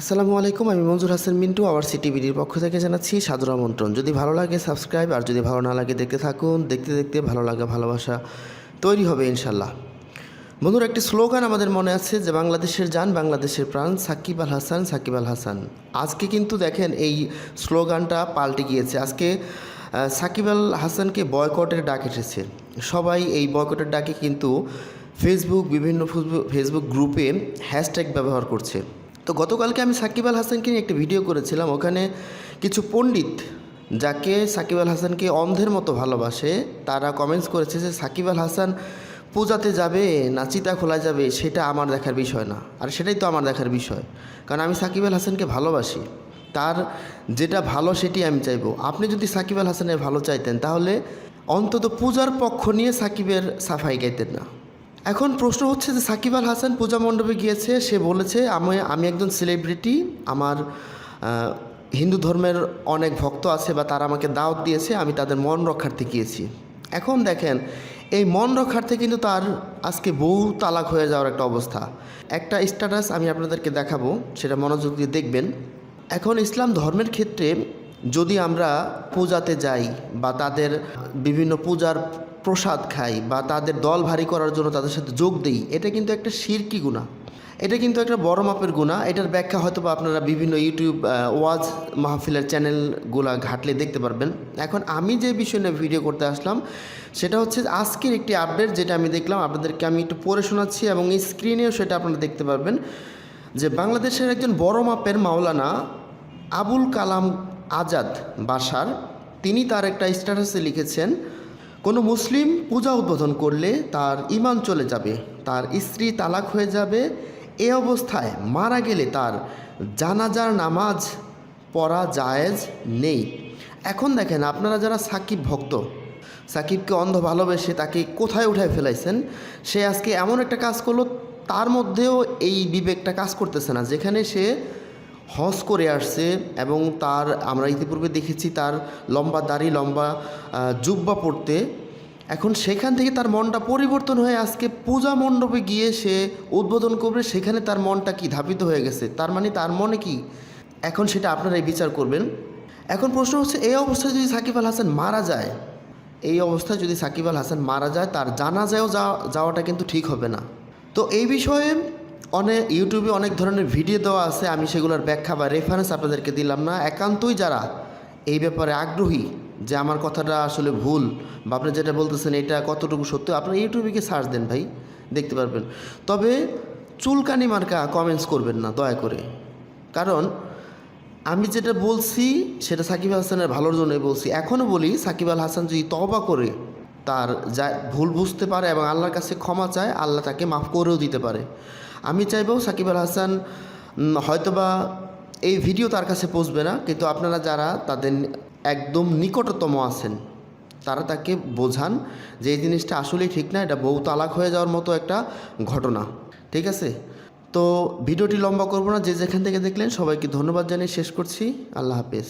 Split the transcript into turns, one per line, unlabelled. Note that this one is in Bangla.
আসসালামু আলাইকুম, আমি মঞ্জুর হাসান মিন্টু আওয়ার সিটি বিডির পক্ষ থেকে জানাচ্ছি সাদর আমন্ত্রণ। যদি ভালো লাগে সাবস্ক্রাইব, আর যদি ভালো না লাগে দেখতে থাকুন, দেখতে দেখতে ভালো লাগা ভালোবাসা তৈরি হবে ইনশাল্লাহ। বন্ধুরা, একটি স্লোগান আমাদের মনে আছে যে বাংলাদেশের যান বাংলাদেশের প্রাণ, সাকিব আল হাসান, সাকিব আল হাসান। আজকে কিন্তু দেখেন এই স্লোগানটা পাল্টে গিয়েছে। আজকে সাকিব আল হাসানকে বয়কটের ডাক এসেছে। সবাই এই বয়কটের ডাকে কিন্তু ফেসবুক বিভিন্ন ফেসবুক গ্রুপে হ্যাশট্যাগ ব্যবহার করছে। তো গতকালকে আমি সাকিব আল হাসানকে নিয়ে একটি ভিডিও করেছিলাম। ওখানে কিছু পণ্ডিত যাকে সাকিব আল হাসানকে অন্ধের মতো ভালোবাসে, তারা কমেন্টস করেছে যে, সাকিব আল হাসান পূজাতে যাবে না চিতা খোলা যাবে, সেটা আমার দেখার বিষয় না। আর সেটাই তো আমার দেখার বিষয়। কারণ আমি সাকিব আল হাসানকে ভালোবাসি। তার যেটা ভালো, সেটি আমি চাইব। আপনি যদি সাকিব আল হাসানের ভালো চাইতেন, তাহলে অন্তত পূজার পক্ষ নিয়ে সাকিবের সাফাই গাইতেন না। এখন প্রশ্ন হচ্ছে যে সাকিব আল হাসান পূজা মণ্ডপে গিয়েছে, সে বলেছে, আমি আমি একজন সেলিব্রিটি আমার হিন্দু ধর্মের অনেক ভক্ত আছে বা তারা আমাকে দাওয়াত দিয়েছে, আমি তাদের মন রক্ষার্থে গিয়েছি। এখন দেখেন, এই মন রক্ষার্থে কিন্তু তার আজকে বহু তালাক হয়ে যাওয়ার একটা অবস্থা। একটা স্ট্যাটাস আমি আপনাদেরকে দেখাবো, সেটা মনোযোগ দিয়ে দেখবেন। এখন ইসলাম ধর্মের ক্ষেত্রে যদি আমরা পূজাতে যাই বা তাদের বিভিন্ন পূজার প্রসাদ খাই বা তাদের দল ভারী করার জন্য তাদের সাথে যোগ দিই, এটা কিন্তু একটা শিরকি গুণা। এটা কিন্তু একটা বড় মাপের গুণা। এটার ব্যাখ্যা হয়তো বা আপনারা বিভিন্ন ইউটিউব ওয়াজ মাহফিলের চ্যানেলগুলা ঘাটলে দেখতে পারবেন। এখন আমি যে বিষয় নিয়ে ভিডিও করতে আসলাম, সেটা হচ্ছে আজকের একটি আপডেট যেটা আমি দেখলাম। আপনাদেরকে আমি একটু পড়ে শোনাচ্ছি এবং স্ক্রিনেও সেটা আপনারা দেখতে পারবেন যে বাংলাদেশের একজন বড় মাপের মাওলানা আবুল কালাম আজাদ বাসার, তিনি তার একটা স্ট্যাটাসে লিখেছেন কোনো মুসলিম পূজা উদ্বোধন করলে তার ইমান চলে যাবে, তার স্ত্রী তালাক হয়ে যাবে, এ অবস্থায় মারা গেলে তার জানাজার নামাজ পড়া জায়েজ নেই। এখন দেখেন আপনারা যারা সাকিব ভক্ত, সাকিবকে অন্ধ ভালোবেসে তাকে কোথায় উঠায় ফেলাইছেন, সে আজকে এমন একটা কাজ করল, তার মধ্যেও এই বিবেকটা কাজ করতেছে না, যেখানে সে হজ করে আসছে এবং তার, আমরা ইতিপূর্বে দেখেছি তার লম্বা দাড়ি, লম্বা জুব্বা পড়তে এখন সেখান থেকে তার মনটা পরিবর্তন হয়ে আজকে পূজা মণ্ডপে গিয়ে সে উদ্বোধন করবে। সেখানে তার মনটা কি ধাবিত হয়ে গেছে? তার মানে তার মনে কি? এখন সেটা আপনারাই বিচার করবেন। এখন প্রশ্ন হচ্ছে, এই অবস্থায় যদি সাকিব আল হাসান মারা যায়, এই অবস্থায় যদি সাকিব আল হাসান মারা যায়, তার জানাজায়ও যাওয়া, যাওয়াটা কিন্তু ঠিক হবে না। তো এই বিষয়ে অনেক ইউটিউবে অনেক ধরনের ভিডিও দেওয়া আছে, আমি সেগুলোর ব্যাখ্যা বা রেফারেন্স আপনাদেরকে দিলাম না। একান্তই যারা এই ব্যাপারে আগ্রহী যে আমার কথাটা আসলে ভুল বা আপনি যেটা বলতেছেন এটা কতটুকু সত্য, আপনার ইউটিউবে গিয়ে সার্চ দেন ভাই, দেখতে পারবেন। তবে চুলকানি মার্কা কমেন্টস করবেন না, দয়া করে। কারণ আমি যেটা বলছি সেটা সাকিব হাসানের ভালোর জন্যই বলছি। এখনও বলি, সাকিব আল হাসান যদি তবা করে তার যা, ভুল বুঝতে পারে এবং আল্লাহর কাছে ক্ষমা চায়, আল্লাহ তাকে মাফ করেও দিতে পারে। আমি চাইব সাকিব আল হাসান হয়তোবা এই ভিডিও তার কাছে পৌঁছবে না, কিন্তু আপনারা যারা তাদের একদম নিকটতম আছেন, তারা তাকে বোঝান যে এই জিনিসটা আসলেই ঠিক না, এটা বউ তালাক হয়ে যাওয়ার মতো একটা ঘটনা। ঠিক আছে? তো ভিডিওটি লম্বা করব না, যে যেখান থেকে দেখলেন সবাইকে ধন্যবাদ জানিয়ে শেষ করছি। আল্লাহ হাফেজ।